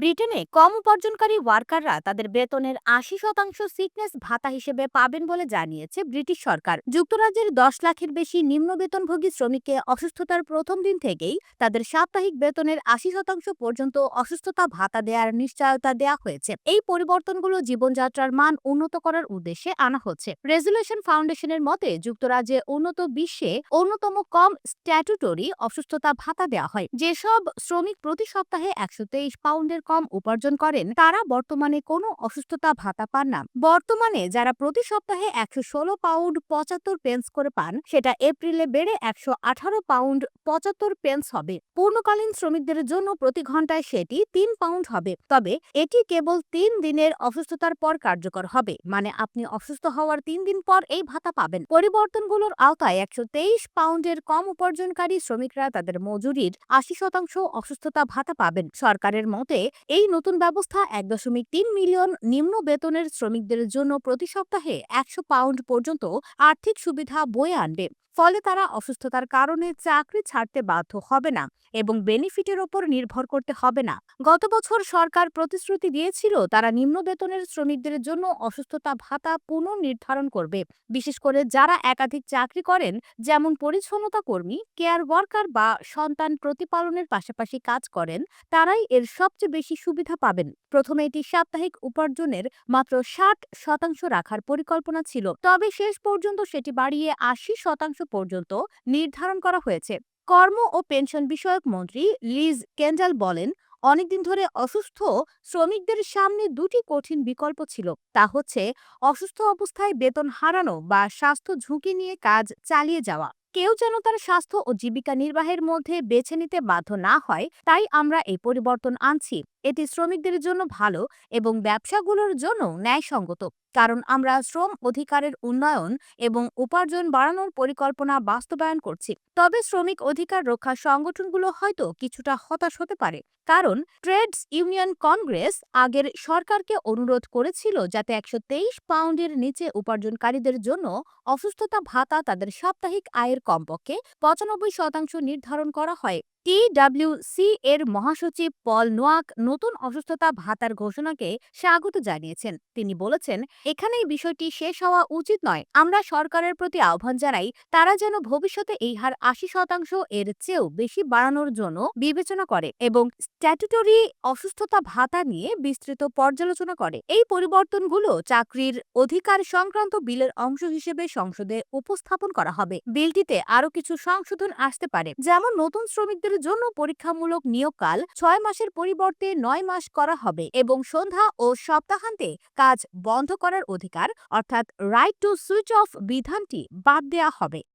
ব্রিটেনে কম উপার্জনকারী ওয়ার্কাররা তাদের বেতনের আশি শতাংশ সিকনেস ভাতা হিসেবে পাবেন বলে জানিয়েছে ব্রিটিশ সরকার। যুক্তরাজ্যের দশ লাখের বেশি নিম্ন বেতনভোগী শ্রমিককে অসুস্থতার প্রথম দিন থেকেই তাদের সাপ্তাহিক বেতনের আশি শতাংশ পর্যন্ত অসুস্থতা ভাতা দেওয়ার নিশ্চয়তা দেওয়া হয়েছে। এই পরিবর্তনগুলো জীবনযাত্রার মান উন্নত করার উদ্দেশ্যে আনা হচ্ছে। রেজুলেশন ফাউন্ডেশনের মতে যুক্তরাজ্যে উন্নত বিশ্বে অন্যতম কম স্ট্যাটুটরি অসুস্থতা ভাতা দেওয়া হয়। যেসব শ্রমিক প্রতি সপ্তাহে একশো পাউন্ডের কম উপার্জন করেন, তারা বর্তমানে কোনো অসুস্থতা ভাতা পান না। বর্তমানে যারা প্রতি সপ্তাহে একশো ষোলো পাউন্ড পঁচাত্তর পেন্স করে পান, সেটা এপ্রিলে বেড়ে একশো আঠারো পাউন্ড পঁচাত্তর পেন্স হবে। পূর্ণকালীন শ্রমিকদের জন্য প্রতি ঘন্টায় সেটি তিন পাউন্ড হবে। তবে এটি কেবল তিন দিনের অসুস্থতার পর কার্যকর হবে মানে আপনি অসুস্থ হওয়ার তিন দিন পর এই ভাতা পাবেন। পরিবর্তনগুলোর আওতায় একশো তেইশ পাউন্ডের কম উপার্জনকারী শ্রমিকরা তাদের মজুরির আশি শতাংশ অসুস্থতা ভাতা পাবেন। সরকারের মতে এই নতুন ব্যবস্থা এক দশমিক তিন মিলিয়ন নিম্ন বেতনের শ্রমিকদের জন্য প্রতি সপ্তাহে একশো পাউন্ড পর্যন্ত আর্থিক সুবিধা বয়ে আনবে। ফলে তারা অসুস্থতার কারণে চাকরি ছাড়তে বাধ্য হবে না এবং বেনিফিটের ওপর নির্ভর করতে হবে না। গত বছর সরকার প্রতিশ্রুতি দিয়েছিল, তারা নিম্ন বেতনের শ্রমিকদের জন্য অসুস্থতা ভাতা পুনর্নির্ধারণ করবে। বিশেষ করে যারা একাধিক চাকরি করেন, যেমন পরিচ্ছন্নতা কর্মী, কেয়ার ওয়ার্কার বা সন্তান প্রতিপালনের পাশাপাশি কাজ করেন, তারাই এর সবচেয়ে বেশি সুবিধা পাবেন। প্রথমে এটি সাপ্তাহিক উপার্জনের মাত্র ষাট শতাংশ রাখার পরিকল্পনা ছিল। তবে শেষ পর্যন্ত সেটি বাড়িয়ে আশি শতাংশ পর্যন্ত নির্ধারণ করা হয়েছে। কর্ম ও পেনশন বিষয়ক মন্ত্রী লিজ কেন্ডাল বলেন, অনেকদিন ধরে অসুস্থ শ্রমিকদের সামনে দুটি কঠিন বিকল্প ছিল। তা হচ্ছে, অসুস্থ অবস্থায় বেতন হারানো বা স্বাস্থ্য ঝুঁকি নিয়ে কাজ চালিয়ে যাওয়া। কেউ যেন তার স্বাস্থ্য ও জীবিকা নির্বাহের মধ্যে বেছে নিতে বাধ্য না হয়, তাই আমরা এই পরিবর্তন আনছি। এটি শ্রমিকদের জন্য ভালো এবং ব্যবসাগুলোর জন্য ন্যায়সঙ্গত। কারণ আমরা শ্রম অধিকারের উন্নয়ন এবং উপার্জন বাড়ানোর পরিকল্পনা বাস্তবায়ন করছি। তবে শ্রমিক অধিকার রক্ষা সংগঠনগুলো হয়তো কিছুটা হতাশ হতে পারে। কারণ ট্রেডস ইউনিয়ন কংগ্রেস আগের সরকারকে অনুরোধ করেছিল যাতে একশো তেইশ পাউন্ডের নিচে উপার্জনকারীদের জন্য অসুস্থতা ভাতা তাদের সাপ্তাহিক আয়ের কমপক্ষে পঁচানব্বই শতাংশ নির্ধারণ করা হয়। টিডব্লিউসি এর মহাসচিব পল নোয়াক নতুন অসুস্থতা ভাতার ঘোষণাকে স্বাগত জানিয়েছেন। তিনি বলেছেন, এখানেই বিষয়টি শেষ হওয়া উচিত নয়। আমরা সরকারের প্রতি আহ্বান জানাই, তারা যেন ভবিষ্যতে এই হার আশি শতাংশ এর চেয়েও বেশি বাড়ানোর জন্য বিবেচনা করে এবং স্ট্যাটুটরি অসুস্থতা ভাতা নিয়ে বিস্তৃত পর্যালোচনা করে। এই পরিবর্তনগুলো চাকরির অধিকার সংক্রান্ত বিলের অংশ হিসেবে সংসদে উপস্থাপন করা হবে। বিলটিতে আরও কিছু সংশোধন আসতে পারে, যেমন নতুন শ্রমিকদের জন্য পরীক্ষামূলক নিয়োগকাল ছয় মাসের পরিবর্তে নয় মাস করা হবে এবং সন্ধ্যা ও সপ্তাহান্তে কাজ বন্ধ করার অধিকার, অর্থাৎ রাইট টু সুইচ অফ বিধানটি বাদ দেওয়া হবে।